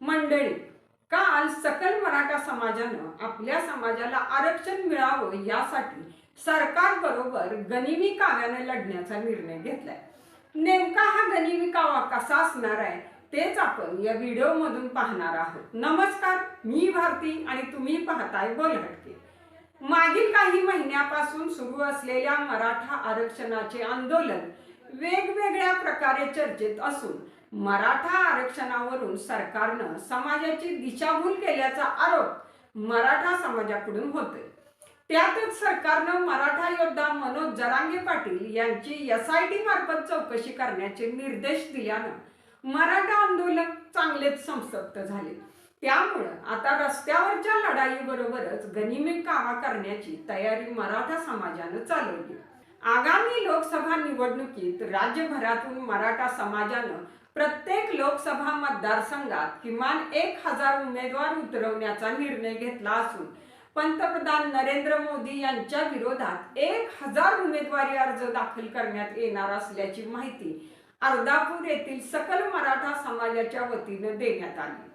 मंडळी काल सकल मराठा समाजानं आपल्या समाजाला आरक्षण मिळावं यासाठी सरकारबरोबर गनिमी काव्याने लढण्याचा निर्णय घेतलाय. नेमका हा गनिमी कावा कसा असणार आहे तेच आपण या व्हिडिओ मधून पाहणार आहोत. नमस्कार मी भारती आणि तुम्ही पाहताय बोलहटके. मागील काही महिन्यापासून सुरू असलेल्या मराठा आरक्षणाचे आंदोलन वेगवेगळ्या प्रकारे चर्चेत असून मराठा आरक्षणावरून सरकारनं समाजाची दिशाभूल केल्याचा आरोप मराठा समाजाकडून होतोय. त्यातच सरकारनं मराठा योद्धा मनोज जरांगे पाटील यांची एस आय टी मार्फत चौकशी करण्याचे निर्देश दिल्यानं मराठा आंदोलन चांगलेच संसप्त झाले. त्यामुळं आता रस्त्यावरच्या लढाईबरोबरच गनिमी कामा करण्याची तयारी मराठा समाजानं चालवली. आगामी लोकसभा निवडणुकीत राज्यभरातून मराठा समाजानं प्रत्येक लोकसभा मतदारसंघात किमान एक हजार उमेदवार उतरवण्याचा निर्णय घेतला असून पंतप्रधान नरेंद्र मोदी यांच्या विरोधात एक हजार उमेदवारी अर्ज दाखल करण्यात येणार असल्याची माहिती अर्धापूर येथील सकल मराठा समाजाच्या वतीनं देण्यात आली.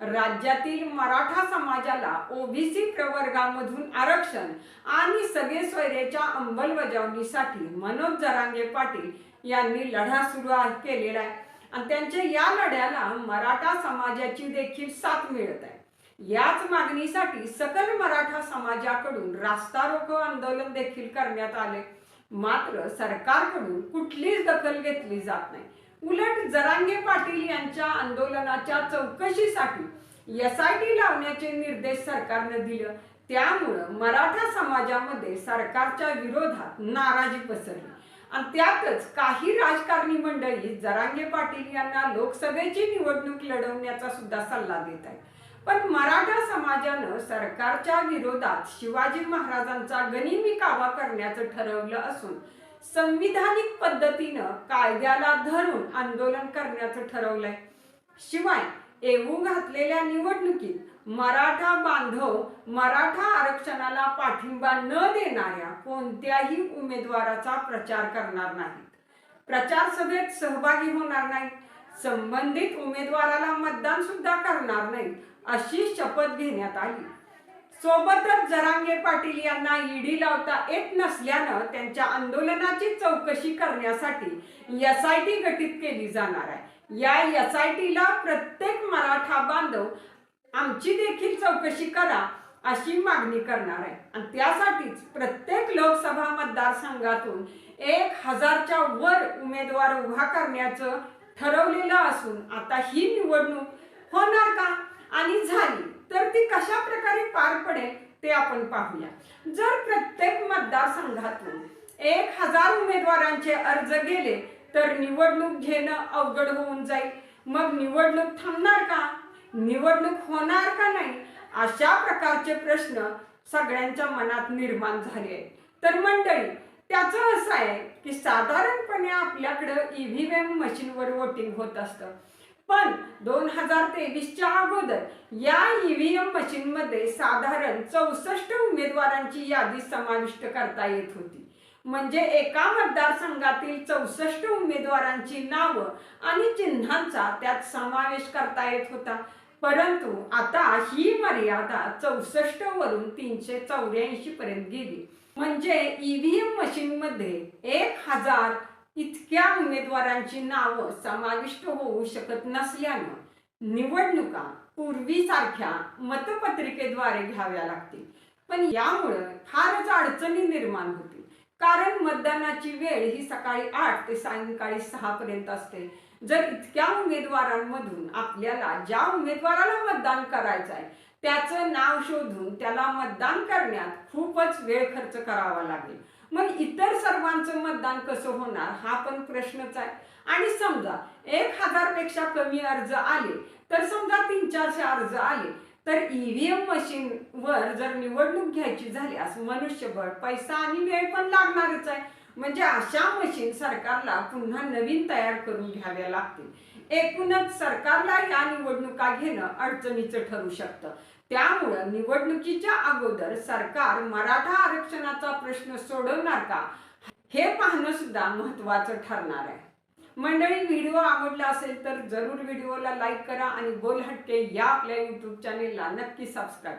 राज्यातील मराठा समाजाला ओबीसी प्रवर्गामधून आरक्षण आणि सगळे सोयरेच्या अंमलबजावणीसाठी मनोज जरांगे पाटील यांनी लढा सुरू केलेला आहे. आणि त्यांच्या या लढ्याला मराठा समाजाची देखील साथ मिळत आहे. याच मागणीसाठी सकल मराठा समाजाकडून रास्ता रोको आंदोलन देखील करण्यात आले मात्र सरकारकडून कुठलीच दखल घेतली जात नाही. उलट जरांगे पाटील यांच्या आंदोलनाच्या चौकशीसाठी एस आय टी लावण्याचे निर्देश सरकारनं दिलं. त्यामुळं मराठा समाजामध्ये सरकारच्या विरोधात नाराजी पसरली. आणि त्यातच काही राजकारणी मंडळी जरांगे पाटील यांना लोकसभेची निवडणूक लढवण्याचा सुद्धा सल्ला देत आहेत. पण मराठा समाजानं सरकारच्या विरोधात शिवाजी महाराजांचा गनिमी कावा करण्याचं ठरवलं असून संविधानिक पद्धतीनं कायद्याला धरून आंदोलन करण्याचं ठरवलंय. शिवाय येऊ घातलेल्या निवडणुकीत मराठा बांधव मराठा आरक्षणाला पाठिंबा न देणाऱ्या कोणत्याही उमेदवाराचा प्रचार करणार नाहीत. प्रचार सभेत सहभागी होणार नाहीत. संबंधित उमेदवाराला मतदान सुद्धा करणार नाहीत अशी शपथ घेण्यात आली. सोबतच जरांगे पाटील यांना ईडी लावता येत नसल्यानं त्यांच्या आंदोलनाची चौकशी करण्यासाठी एस आय टी गठीत केली जाणार आहे. या एस आय टीला प्रत्येक मराठा बांधव आमची देखील चौकशी करा अशी मागणी करणार आहे. आणि त्यासाठीच प्रत्येक लोकसभा मतदारसंघातून एक हजारच्या वर उमेदवार उभा करण्याचं ठरवलेलं असून आता ही निवडणूक होणार का आणि झाली तर ती कशा प्रकारे पार पडेल ते आपण पाहूया. जर प्रत्येक मतदारसंघातून एक हजार उमेदवारांचे अर्ज गेले तर निवडणूक घेणं अवघड होऊन जाईल. मग निवडणूक थांबणार का? निवडणूक होणार का नाही? अशा प्रकारचे प्रश्न सगळ्यांच्या मनात निर्माण झाले आहेत. तर मंडळी त्याचं असं आहे की साधारणपणे आपल्याकडं ईव्हीएम मशीनवर वोटिंग होत असतं. पण दोन हजार तेवीसच्या अगोदर या ईव्हीएम मशीनमध्ये साधारण चौसष्ट उमेदवारांची यादी समाविष्ट करता येत होती. म्हणजे एका मतदारसंघातील चौसष्ट उमेदवारांची नावं आणि चिन्हांचा त्यात समावेश करता येत होता. परंतु आता ही मर्यादा चौसष्ट वरून तीनशे चौऱ्याऐंशी पर्यंत गेली. म्हणजे ईव्हीएम मशीनमध्ये एक हजार इतक्या उमेदवारांची नावं समाविष्ट होऊ शकत नसल्यानं निवडणुका पूर्वीसारख्या मतपत्रिकेद्वारे घ्याव्या लागतील. पण यामुळं फारच अडचणी निर्माण होतील. कारण मतदानाची वेळ ही सकाळी आठ ते सायंकाळी सहा पर्यंत असते. जर इतक्या उमेदवारांमधून आपल्याला ज्या उमेदवाराला मतदान करायचं आहे त्याचं नाव शोधून त्याला मतदान करण्यात खूपच वेळ खर्च करावा लागेल. मग इतर सर्वांचं मतदान कसं होणार? हा पण प्रश्नच आहे. आणि समजा एक हजारपेक्षा कमी अर्ज आले तर समजा तीन चारशे अर्ज आले तर ईव्हीएम मशीन वर जर निवडणूक घ्यायची झाल्यास मनुष्यबळ पैसा आणि वेळ पण लागणारच आहे. म्हणजे अशा मशीन सरकारला पुन्हा नवीन तयार करून घ्याव्या लागतील. एकूणच सरकारला या निवडणुका घेणं अडचणीचं ठरू शकतं? त्यामुळं निवडणुकीच्या अगोदर सरकार मराठा आरक्षणाचा प्रश्न सोडवणार का? हे पाहणं सुद्धा महत्वाचं ठरणार आहे. मंडळी व्हिडिओ आवडला असेल तर जरूर व्हिडिओला लाईक करा आणि बोल हटके या आपल्या युट्यूब चॅनेलला नक्की सबस्क्राईब